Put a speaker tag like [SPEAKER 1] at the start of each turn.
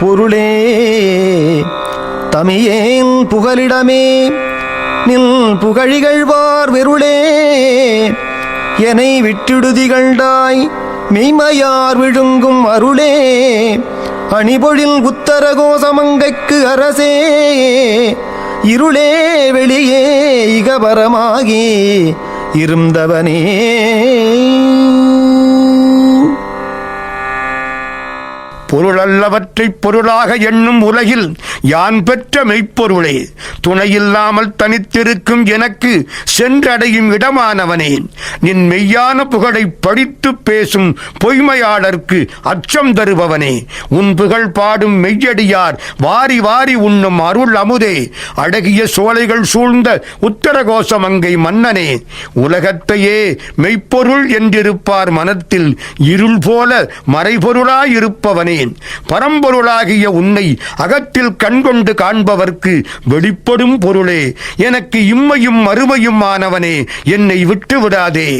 [SPEAKER 1] பொருளே தமியேன் புகலிடமே. நின் புகழிகழ்வார் வெருளே என்னை விட்டிடுதிகண்டாய். மெய்மையார் விழுங்கும் அருளே அணிபொழில் உத்தரகோசமங்கைக்கு அரசே. இருளே வெளியே இகபரமாகி இருந்தவனே.
[SPEAKER 2] பொருளல்லவற்றைப் பொருளாக எண்ணும் உலகில் யான் பெற்ற மெய்ப்பொருளே. துணையில்லாமல் தனித்திருக்கும் எனக்கு சென்றடையும் இடமானவனே. நின் மெய்யான புகழை படித்து பேசும் பொய்மையாளர்க்கு அச்சம் தருபவனே. உன் புகழ் பாடும் மெய்யடியார் வாரி வாரி உண்ணும் அருள் அமுதே. அழகிய சோலைகள் சூழ்ந்த உத்தரகோசமங்கை மன்னனே. உலகத்தையே மெய்ப்பொருள் என்றிருப்பார் மனத்தில் இருள் போல மறைபொருளாயிருப்பவனே. பரம்பொருளாகிய உன்னை அகத்தில் கண்கொண்டு காண்பவர்க்கு வெளிப்படும் பொருளே. எனக்கு இம்மையும் மறுமையும் ஆனவனே என்னை விட்டு விடாதே